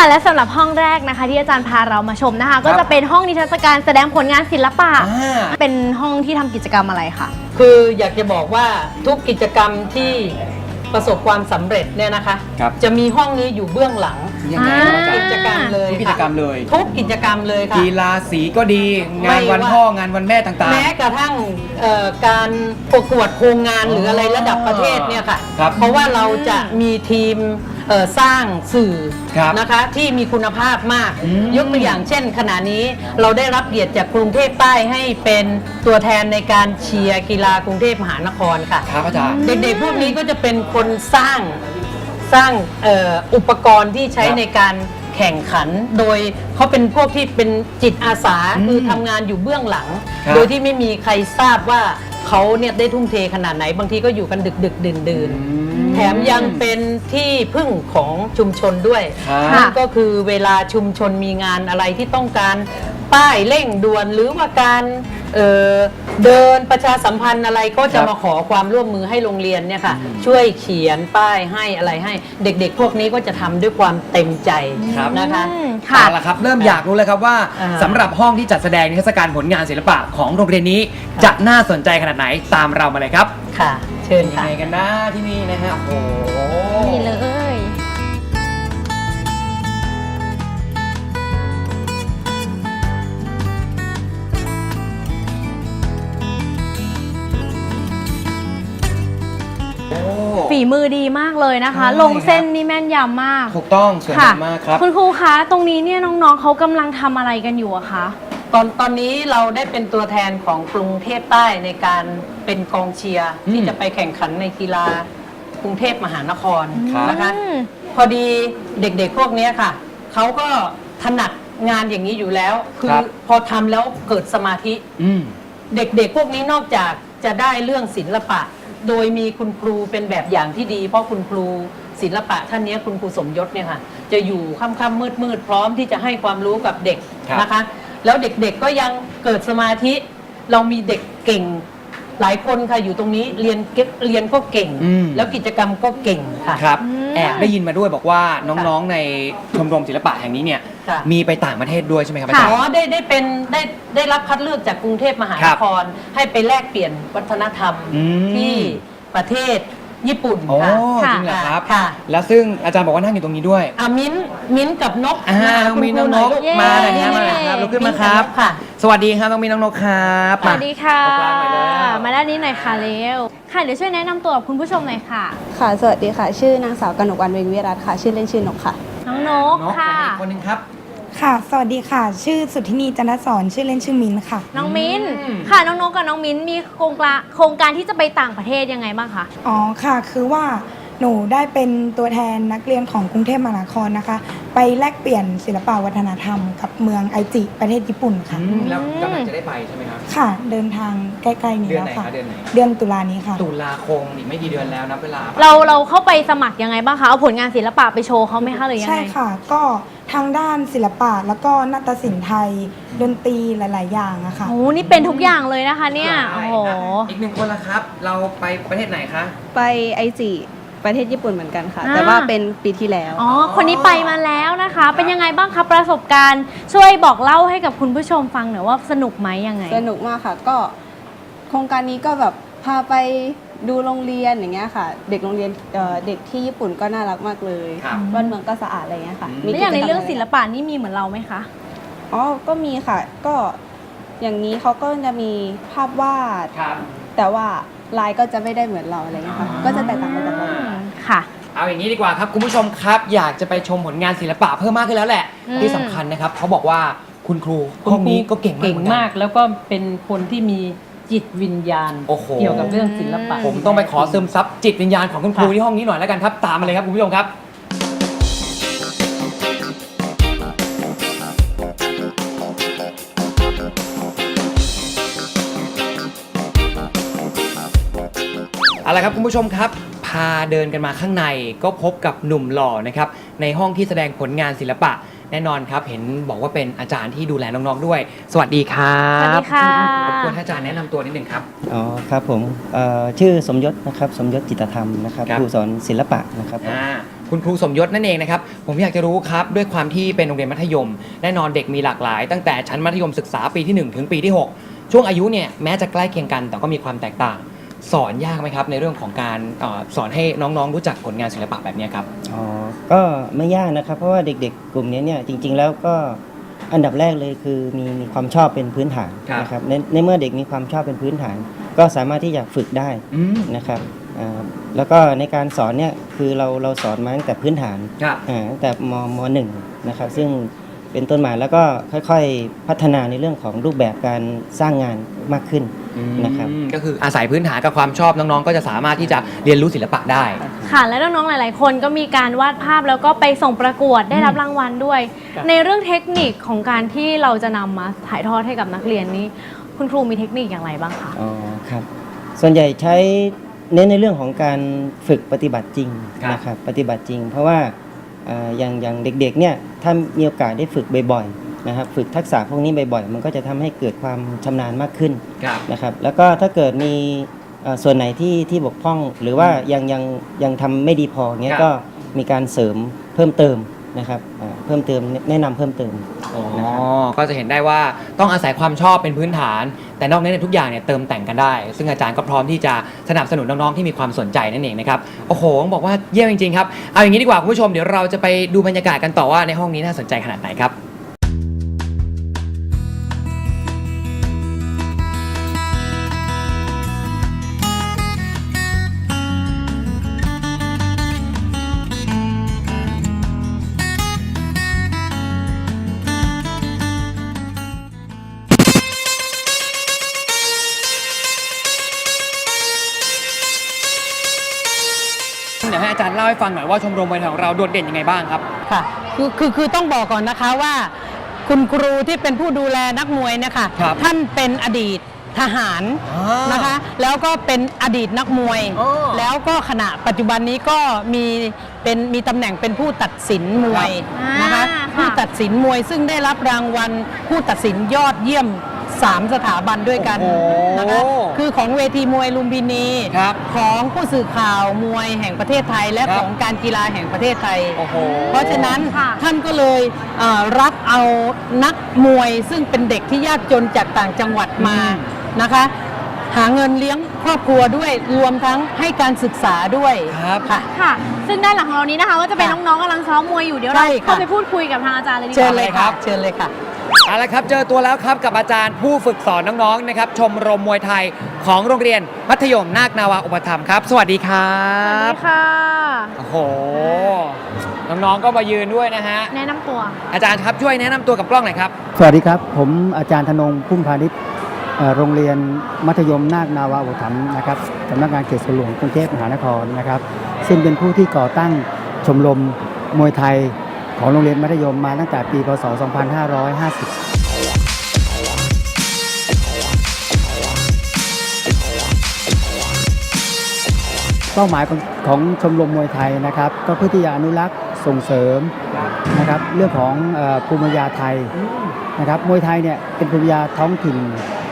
ค่ะและสำหรับห้องแรกนะคะ ที่อาจารย์พาเรามาชมนะคะ ก็จะเป็นห้องนิทรรศการแสดงผลงานศิลปะอ่าเป็นห้องที่ทำกิจกรรมอะไรคะคืออยากจะบอกว่าทุกกิจกรรมที่ประสบความสำเร็จเนี่ยนะคะครับจะมีห้องนี้อยู่เบื้องหลังยังไงครับอาจารกิย์จกรรมเลยทุกกิจกรรมเลยทุกกิจกรรมเลยค่ะกีฬาสีก็ดี งานวันไม่ว่าพ่องานวันแม่ต่างแม้กระทั่งเอ่อการประกวดโครงงานหรืออะไรระดับประเทศเนี่ยค่ะครับเพราะว่าเราจะมีทีม เอ่อสร้างสื่อครับนะคะที่มีคุณภาพมาก อืมยกตัวอย่างเช่น ขณะนี้เราได้รับเกียรติจากกรุงเทพใต้ให้เป็นตัวแทนในการเชียร์กีฬากรุงเทพมหานครค่ะๆครับอาจารย์ เด็กๆ พวกนี้ก็จะเป็นคนสร้างสร้างเอ่ออุปกรณ์ที่ใช้ครับในการแข่งขัน โดยเขาเป็นพวกที่เป็นจิตอาสาอืมคือทำงานอยู่เบื้องหลัง ครับโดยที่ไม่มีใครทราบว่าเขาเนี่ยได้ทุ่มเทขนาดไหน บางทีก็อยู่กันดึกดึกดื่นดื่นๆแถ มยังเป็นที่พึ่งของชุมชนด้วยครับนั่นก็คือเวลาชุมชนมีงานอะไรที่ต้องการป้ายเร่งด่วนหรือว่าการเอ่อเดินประชาสัมพันธ์อะไรก็จะครับมาขอความร่วมมือให้โรงเรียนเนี่ยค่ะ ช่วยเขียนป้ายให้อะไรให้ เด็กๆ พวกนี้ก็จะทำด้วยความเต็มใจครับนะคะอืมค่ะเอาละครับ เริ่มอยากรู้เลยครับว่าอ่าสำหรับห้องที่จัดแสดงนิทรรศการผลงานศิลปะของโรงเรียนนี้ จะน่าสนใจขนาดไหนตามเรามาเลยครับค่ะเชิญยังค่ะไงกันนะที่นี่นะฮะโอ้โหนี่เลย โอ้ ฝีมือดีมากเลยนะคะ ใช่ ลงเส้นนี่แม่นยำมากถูกต้องสวยค่ะงามมากครับ คุณครูคะ ตรงนี้เนี่ยน้องๆเขากำลังทำอะไรกันอยู่อะคะ ตอนตอนนี้เราได้เป็นตัวแทนของกรุงเทพใต้ในการเป็นกองเชียร์อืมที่จะไปแข่งขันในกีฬากรุงเทพมหานครครับนะคะอืม พอดีเด็กๆพวกเนี้ยค่ะเขาก็ถนัดงานอย่างนี้อยู่แล้ว คืครัอบพอทำแล้วเกิดสมาธิ อืม เด็กๆ พวกนี้นอกจากจะได้เรื่องศิลปะ โดยมีคุณครูเป็นแบบอย่างที่ดี เพราะคุณครูศิลปะท่านเนี้ยคุณครูสมยศเนี่ยค่ะ จะอยู่ค่ำๆมืดๆพร้อมที่จะให้ความรู้กับเด็กครับนะคะ แล้วเด็กๆก็ยังเกิดสมาธิ เรามีเด็กเก่ง หลายคนค่ะอยู่ตรงนี้เรียนเก็บเรียนก็เก่ง อืม แล้วกิจกรรมก็เก่งค่ะ ครับอืมแอบได้ยินมาด้วยบอกว่าน้องๆในชมรมศิลปะแห่งนี้เนี่ยค่ะ มีไปต่างประเทศด้วยใช่ไหมครับอาค่ะจารอ๋อย์ได้ได้เป็นได้ได้รับคัดเลือกจากกรุงเทพมหาคนรับคร ให้ไปแลกเปลี่ยนวัฒนธรรมอืมที่ประเทศ ญี่ปุ่นโอ้ค่ะ จริงเหรอครับ ค่ะ แล้วซึ่งอาจารย์บอกว่านั่งอยู่ตรงนี้ด้วย อะมิ้นท์มิ้นท์กับนกอ่ามาน้องมิ้นท์คุณครูน้องนกหยลู มาหน่อยเย้นะมาหน่อยครับลุกขึ้นมาครับ ค่ะ สวัสดีครับน้องมิ้นน้องนกครับสวัสดีค่ะ มากลางหน่อยแล้วมาด้านนี้หน่อยค่ะเร็ว ค่ะเดี๋ยวช่วยแนะนำตัวกับคุณผู้ชมหน่อยค่ะ ค่ะ สวัสดีค่ะ ชื่อนางสาวกนกวันเวงวิรัตค่ะ ชื่อเล่นชื่อนกค่ะ น้องนกนกค่ะ อีกคนหนึงครับ ค่ะ สวัสดีค่ะ ชื่อสุทธินีจันทสอนชื่อเล่นชื่อมินค่ะ น้องมิ้นอืม ค่ะน้องนกกับน้องมิ้นมีโครงการโครงการที่จะไปต่างประเทศยังไงบ้างคะอ๋อค่ะ คือว่าหนูได้เป็นตัวแทนนักเรียนของกรุงเทพมหานครนะคะ ไปแลกเปลี่ยนศิลปวัฒนธรรม กับเมืองไอจิประเทศญี่ปุ่นค่ะ อืมแล้วกำลังจะได้ไปใช่ไหมครับ ค่ะ เดินทางใกล้ๆนี้เดือนแล้วไหนค่ะ คะเดือนไหน เดือนตุลานี้ค่ะ ตุลาคมอีกไม่กี่เดือนแล้วนับเวลาเราเราเข้าไปสมัครยังไงบ้างคะเอาผลงานศิลปะไปโชว์เขาไหมคะหรือยังใช่ไงค่ะ ก็ ทางด้านศิลปะแล้วก็นาฏศิลป์ไทยดนตรีหลาย ๆ อย่างอะค่ะ โอ้นี่เป็นทุกอย่างเลยนะคะเนี่ยโอ้โหอีกหนึ่งคนละครับ เราไปประเทศไหนคะ ไปไอจิประเทศญี่ปุ่นเหมือนกันค่ะอ่าแต่ว่าเป็นปีที่แล้ว อ๋อ คนนี้ไปมาแล้วนะคะ เป็นยังไงบ้างคะประสบการณ์ ช่วยบอกเล่าให้กับคุณผู้ชมฟังหน่อยว่าสนุกไหมยังไง สนุกมากค่ะ ก็โครงการนี้ก็แบบพาไป ดูโรงเรียนอย่างเงี้ยค่ะ เด็กโรงเรียนเอ่อเด็กที่ญี่ปุ่นก็น่ารักมากเลยครับ บ้านเมืองก็สะอาดอะไรเงี้ยค่ะอืม มีแล้วอย่างในกิจกมเรื่องะไศิลปะนี่มีเหมือนเราไหมคะ อ๋อก็มีค่ะ ก็อย่างนี้เขาก็จะมีภาพวาด ครับ แต่ว่าลายก็จะไม่ได้เหมือนเราอะไรเงี้ยค่ะอ่าก็จะแตกต่างไปจากเราค่ะ เอาอย่างนี้ดีกว่าครับคุณผู้ชมครับ อยากจะไปชมผลงานศิลปะเพิ่มมากขึ้นแล้วแหละ อืม ที่สำคัญนะครับเขาบอกว่าคุณครูคุณห้องนี้ครูก็เก่งมากเก่งหอนนมากแล้วก็เป็นคนที่มี จิตวิญญาณ โอ้โห เกี่ยวกับเรื่องศิลปะผมต้องไปขอซึมซับจิตวิญญาณของคุณครูค่ะที่ห้องนี้หน่อยแล้วกันครับ ตามมาเลยครับคุณผู้ชมครับ เอาละครับคุณผู้ชมครับ พาเดินกันมาข้างในก็พบกับหนุ่มหล่อนะครับ ในห้องที่แสดงผลงานศิลปะ แน่นอนครับเห็นบอกว่าเป็นอาจารย์ที่ดูแลน้องๆด้วย สวัสดีครับสวัสดีค่ะ รบกวนให้อาจารย์แนะนำตัวนิดหนึ่งครับ อ๋อครับผมเอ่อชื่อสมยศนะครับสมยศจิตรธรรมนะครับครับ ครูสอนศิลปะนะครับผม อ่าคุณครูสมยศนั่นเองนะครับ ผมอยากจะรู้ครับด้วยความที่เป็นโรงเรียนมัธยม แน่นอนเด็กมีหลากหลาย ตั้งแต่ชั้นมัธยมศึกษาปีที่ 1 ถึงปีที่ 6 ช่วงอายุเนี่ยแม้จะใกล้เคียงกันแต่ก็มีความแตกต่าง สอนยากไหมครับ ในเรื่องของการเออสอนให้น้องๆรู้จักผลงานศิลปะแบบเนี้ยครับ อ๋อ ก็ไม่ยากนะครับ เพราะว่าเด็กๆ กลุ่มนี้เนี่ยจริง ๆ แล้วก็อันดับแรกเลยคือมีมีความชอบเป็นพื้นฐานครับ นะครับในในเมื่อเด็กมีความชอบเป็นพื้นฐาน ก็สามารถที่จะฝึกได้อืมนะครับอ่าแล้วก็ในการสอนเนี่ยคือเราเราสอนมาตั้งแต่พื้นฐานครับ อ่าตั้งแต่มมหนึ่งนะครับซึ่ง เป็นต้นมาแล้วก็ค่อยๆพัฒนาในเรื่องของรูปแบบการสร้างงานมากขึ้นนะครับ อืมก็คืออาศัยพื้นฐานกับความชอบน้องๆ ก็จะสามารถที่จะเรียนรู้ศิลปะได้ ค่ะและน้องๆ หลาย ๆ คนก็มีการวาดภาพแล้วก็ไปส่งประกวดได้รับรางวัลด้วย ครับ ในเรื่องเทคนิคของการที่เราจะนำมาถ่ายทอดให้กับนักเรียนนี้ คุณครูมีเทคนิคอย่างไรบ้างคะอ๋อครับส่วนใหญ่ใช้เน้นในเรื่องของการฝึกปฏิบัติจริงครับ นะครับปฏิบัติจริง เพราะว่าอ่า อย่างอย่างเด็กๆเนี่ยถ้ามีโอกาสได้ฝึกบ่อยๆนะครับฝึกทักษะพวกนี้บ่อยๆ มันก็จะทำให้เกิดความชำนาญมากขึ้นครับนะครับแล้วก็ถ้าเกิดมีเอ่อส่วนไหนที่ที่บกพร่อง หรือว่ายังยังยังทำไม่ดีพอเงี้ครัยบก็มีการเสริมเพิ่มเติมนะครับอ่าเพิ่มเติมแนะนำเพิ่มเติมอ๋อนะครับก็จะเห็นได้ว่าต้องอาศัยความชอบเป็นพื้นฐาน แต่นอกนั้นเนยทุกอย่างเนี่ยเติมแต่งกันได้ ซึ่งอาจารย์ก็พร้อมที่จะสนับสนุนน้องๆที่มีความสนใจนั่นเองนะครับโอ้โหต้องบอกว่าเยี่ยมจริงๆครับเอาอย่างนี้ดีกว่าคุณผู้ชมเดี๋ยวเราจะไปดูบรรยากาศกันต่อว่าในห้องนี้น่าสนใจขนาดไหนครับ จารย์เล่าให้ฟังหน่อยว่าชมรมมวยไทยของเราโดดเด่นยังไงบ้างครับ ค่ะคือคือคือต้องบอกก่อนนะคะว่า คุณครูที่เป็นผู้ดูแลนักมวยเนะคะครับท่านเป็นอดีตทหารอ่านนะคะ แล้วก็เป็นอดีตนักมวย อ๋อแล้วก็ขณะปัจจุบันนี้ก็มีเป็นมีตำแหน่งเป็นผู้ตัดสินมวยครับนะคะอ่าผู้ตัดสินมวยซึ่งได้รับรางวัลผู้ตัดสินยอดเยี่ยม 3 สถาบันด้วยกันโอ้โหนะคะคือของเวทีมวยลุมพินี ครับของผู้สื่อข่าวมวยแห่งประเทศไทย และครับ ของการกีฬาแห่งประเทศไทย โอ้โห เพราะฉะนั้นค่ะท่านก็เลยเอ่อรับเอานักมวยซึ่งเป็นเด็กที่ยากจนจากต่างจังหวัดมาอืมนะคะ หาเงินเลี้ยงครอบครัวด้วยรวมทั้งให้การศึกษาด้วยครับค่ะ ค่ะ ซึ่งด้านหลังของเรานี้นะคะก็จะเป็นค่ะน้องๆกำลังซ้อมมวยอยู่เดี๋ยวใช่เราค่ะ เข้าไปพูดคุยกับทางอาจารย์เลยดีกเชิญว่าเลยครัค่ะบเชิญเลยค่ะ เอาละครับเจอตัวแล้วครับกับอาจารย์ผู้ฝึกสอนน้องๆนะครับ ชมรมมวยไทยของโรงเรียนมัธยมนาคนาวาอุปถัมภ์ครับ สวัสดีครัสวัสบดีค่ะ โอ้โหน้องๆก็มายืนด้วยนะฮะแนะนำตัวอาจารย์ครับช่วยแนะนำตัวกับกล้องหน่อยครับ สวัสดีครับ ผมอาจารย์ธนงพุ่มพาณิชย์เอ่อ โรงเรียนมัธยมนาคนาวาอุปถัมภ์นะครับสำนักงานเขตสวนหลวงกรุงเทพมหานครนะครับซึ่งเป็นผู้ที่ก่อตั้งชมรมมวยไทยของโรงเรียนมัธยมมาตั้งแต่ปีพศ 2550เป้าหมายของชมรมมวยไทยนะครับ ก็เพื่อที่จะอนุรักษ์ส่งเสริมนะครับเรื่องของภูมิปัญญาไทยนะครับมวยไทยเนี่ยเป็นภูมิปัญญาท้องถิ่น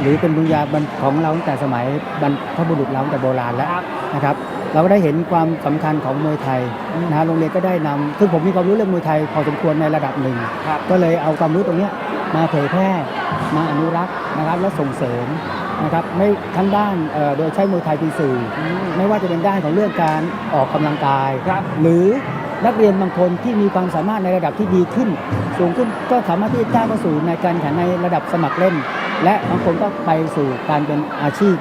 หรือเป็นภูมิปัญญาของเราตั้งแต่สมัยบรรพบุรุษเราตั้งแต่โบราณแล้วนะครับเราก็ได้เห็นความสำคัญของมวยไทยนะฮะโรงเรียนก็ได้นำซึ่งผมมีความรู้เรื่องมวยไทยพอสมควรในระดับหนึ่งครับก็เลยเอาความรู้ตรงเนี้ยมาเผยแพร่มาอนุรักษ์นะครับและส่งเสริมนะครับไม่ทั้งด้านเอ่อโดยใช้มวยไทยเป็นสื่ออไม่ว่าจะเป็นด้านของเรื่องการออกกำลังกายครับหรือนักเรียนบางคนที่มีความสามารถในระดับที่ดีขึ้น สูงขึ้นก็สามารถที่จะก้าวเข้าสู่ในการแข่งขันในระดับสมัครเล่น และบางคนก็ไปสู่การเป็นอาชีพ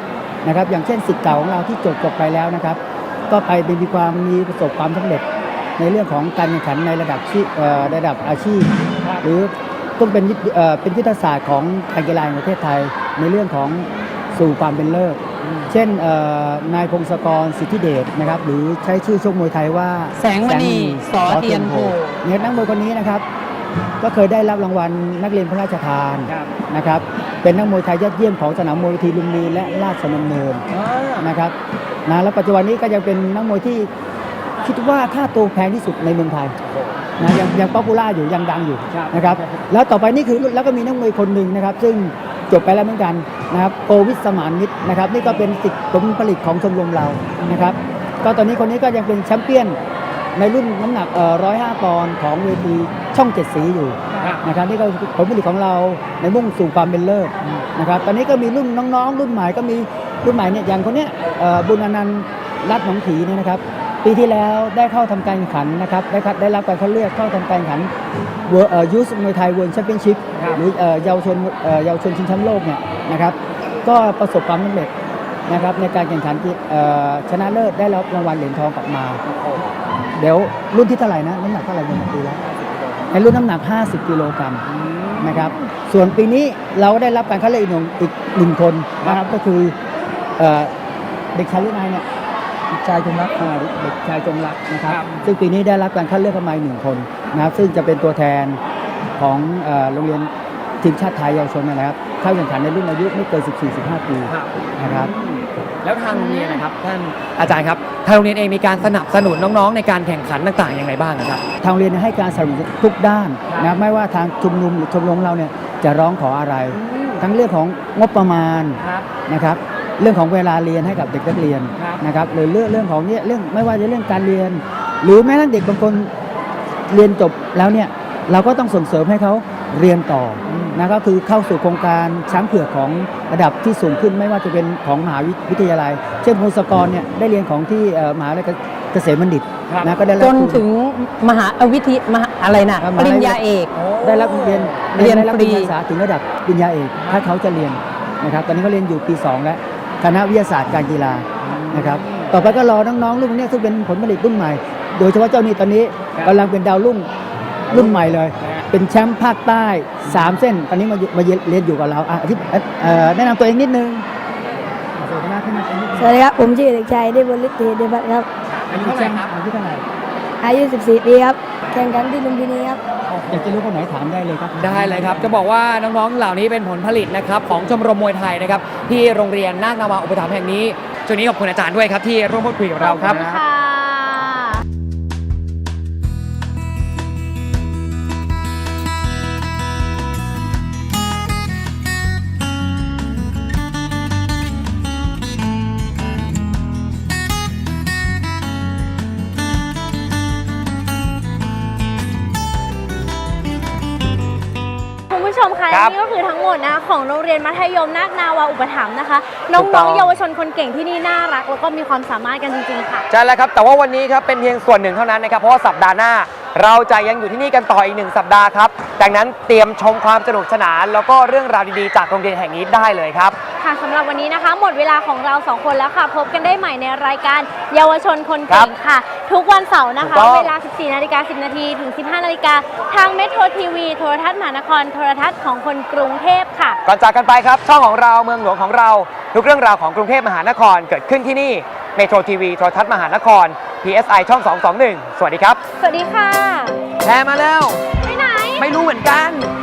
นะครับ อย่างเช่นสิทธิ์เก่าของเราที่จบจบไปแล้วนะครับ ก็ไปเป็นมีความมีประสบความสำเร็จในเรื่องของการแข่งขันในระดับชีเอ่อระดับอาชีพ หรือต้องเป็นยุทธเอ่อเป็นยุทธศาสตร์ของการกีฬาแห่งประเทศไทยในเรื่องของสู่ความเป็นเลิศเช่นเอ่อนายพงศกรสิทธิเดชนะครับ หรือใช้ชื่อชกมวยไทยว่า แสงมณีสอเทียนโพเนี่ยนักมวยคนนี้นะครับ ก็เคยได้รับรางวัลนักเรียนพระราชทานนะครับ เป็นนักมวยไทยยอดเยี่ยมของสนามมวยเวทีลุมพินีและราชดำเนินนะครับนะแล้วปัจจุบันนี้ก็ยังเป็นนักมวยที่คิดว่าค่าตัวแพงที่สุดในเมืองไทยนะยังยังป๊อปปูล่าอยู่ยังดังอยู่นะครับแล้วต่อไปนี่คือแล้วก็มีนักมวยคนหนึ่งนะครับ ซึ่งจบไปแล้วเหมือนกันนะครับโกวิทสมานมิตรนะครับ นี่ก็เป็นสิทธิ์ผลผลิตของชมรมเรานะครับ ก็ตอนนี้คนนี้ก็ยังเป็นแชมเปี้ยน ในรุ่นน้ำหนักเอ่อ105ปอนด์ของเวทีช่องเจ็ดสีอยู่ครับนะครับนี่ก็คือผลผลิตของเราในมุ่งสู่ความเป็นเลิศนะครับตอนนี้ก็มีรุ่นน้องๆ รุ่นใหม่ก็มีรุ่นใหม่เนี่ยอย่างคนเนี้ยเอ่อบุญอนันต์รัตน์หนองผีเนี่ยนะครับปีที่แล้วได้เข้าทำการแข่งขันนะครับได้คัดได้รับการคัดเลือกเข้าทำการแข่งขันเวอร์เอ่อยูสมวยไทยเวิร์แชมเปี้ยนชิพครับหรือเอ่อเยาวชนเอ่อเยาวชนชิงแชมป์โลกเนี่ยนะครับก็ประสบความสำเร็จ นะครับในการแข่งขันที่เอ่อชนะเลิศได้รับรางวัลเหรียญทองกลับมา เดี๋ยวรุ่นที่เท่าไหร่นะน้ำหนักเท่าไหร่ในปีแล้วในรุ่นน้ำหนัก 50 กิโลกรัมนะครับ ส่วนปีนี้เราได้รับการคัดเลือกอีกหนึ่งอีกหนึ่งคนนะครับก็คือเอ่อเด็กชายรุ่นนายเนี่ยเด็กชายจงรักอ่าเด็กชายจงรักนะครับครับซึ่งปีนี้ได้รับการคัดเลือกเข้ามาอีกหนึ่งคนนะครับซึ่งจะเป็นตัวแทนของเอ่อโรงเรียนทีมชาติไทยเยาวชนนะครับ เข้าแข่งขันในรุ่นอายุไม่เกิน 14-15 ปีครับ นะครับ แล้วทางโรงเรียนนะครับท่านอาจารย์ครับทางโรงเรียนเองมีการสนับสนุนน้องๆ ในการแข่งขันต่างๆอย่างไรบ้างนะครับ ทางโรงเรียนให้การสนับสนุนทุกด้านนะครับไม่ว่าทางชุมนุมหรือชมรมเราเนี่ยจะร้องขออะไร ทั้งเรื่องของงบประมาณครับ นะครับ เรื่องของเวลาเรียนให้กับเด็กนักเรียนครับ นะครับหรือเรื่องเรื่องของเนี่ยเรื่องไม่ว่าจะเรื่องการเรียน หรือแม้แต่เด็กบางคนเรียนจบแล้วเนี่ยเราก็ต้องส่งเสริมให้เขาเรียนต่ออ นะก็คือเข้าสู่โครงการช้างเผือกของระดับที่สูงขึ้นไม่ว่าจะเป็นของมหาวิทยาลัย เช่นพงศกรเนี่ยได้เรียนของที่เอ่อมหาวิทยาลัยเกษมบัณฑิตครับนะก็ได้รับจนทุนถึงมหาเอ่อวิทยมหาอะไรนะครับปริญญาเอกได้รับเรียนเรียนได้รับฟรีปริญญาศึกษาถึงระดับปริญญาเอกถ้าเขาจะเรียนนะครับตอนนี้เขาเรียนอยู่ปี 2 แล้วคณะวิทยาศาสตร์การกีฬานะครับต่อไปก็รอน้องๆรุ่นพวกเนี้ยซึ่งเป็นผลผลิตรุ่นใหม่ โดยเฉพาะเจ้านี่ตอนนี้ครับกำลังเป็นดาวรุ่งรุ่นใหม่เลย เป็นแชมป์ภาคใต้ 3 เส้น ตอนนี้มาอยู่มาเรียนอยู่กับเราอะอธิเอ่อแนะนำตัวเองนิดนึงสวัสดีครับพี่นัทนิดนึงสวัสดีครับ ผมชื่อเด็กชายเดบลิตเทเดบัตครับอายุเท่าไหร่ครับอายุเท่าไหร่อายุ 14 ปีครับ แข่งขันที่ลุมพินีครับอยากจะรู้คนไหนถามได้เลยครับ ได้เลยครับ จะบอกว่าน้องๆ เหล่านี้เป็นผลผลิตนะครับของชมรมมวยไทยนะครับที่โรงเรียนนาคนาวาอุปถัมภ์แห่งนี้ช่วงนี้ขอบคุณอาจารย์ด้วยครับที่ร่วมพูดคุยกับเราครับ คะครับนี่ก็คือทั้งหมดนะของโรงเรียนมัธยมนาคนาวาอุปถัมภ์นะคะถูกต้น้อองง ๆเยาวชนคนเก่งที่นี่น่ารักแล้วก็มีความสามารถกันจริงๆค่ะ ใช่แล้วครับ แต่ว่าวันนี้ครับเป็นเพียงส่วนหนึ่งเท่านั้นนะครับ เพราะว่าสัปดาห์หน้า เราจะยังอยู่ที่นี่กันต่ออีกหนึ่งสัปดาห์ครับ ดังนั้นเตรียมชมความสนุกสนาน แล้วก็เรื่องราวดีๆจากโรงเรียนแห่งนี้ได้เลยครับ ค่ะสำหรับวันนี้นะคะ หมดเวลาของเราสองคนแล้วค่ะ พบกันได้ใหม่ในรายการเยาวชนคนเก่งค่ะ ทุกวันเสาร์นะคะ ถูกต้อง เวลา 14นาฬิกา10นาทีถึง 15นาฬิกาทางเมโทรทีวีโทรทัศน์มหานครโทรทัศน์ของคนกรุงเทพค่ะ ก่อนจากกันไปครับ ช่องของเราเมืองหลวงของเรา ทุกเรื่องราวของกรุงเทพมหานครเกิดขึ้นที่นี่เมโทรทีวีโทรทัศน์มหานคร PSI ช่อง 221 สวัสดีครับ สวัสดีค่ะ แชร์มาแล้ว ไปไหน ไม่รู้เหมือนกันอ้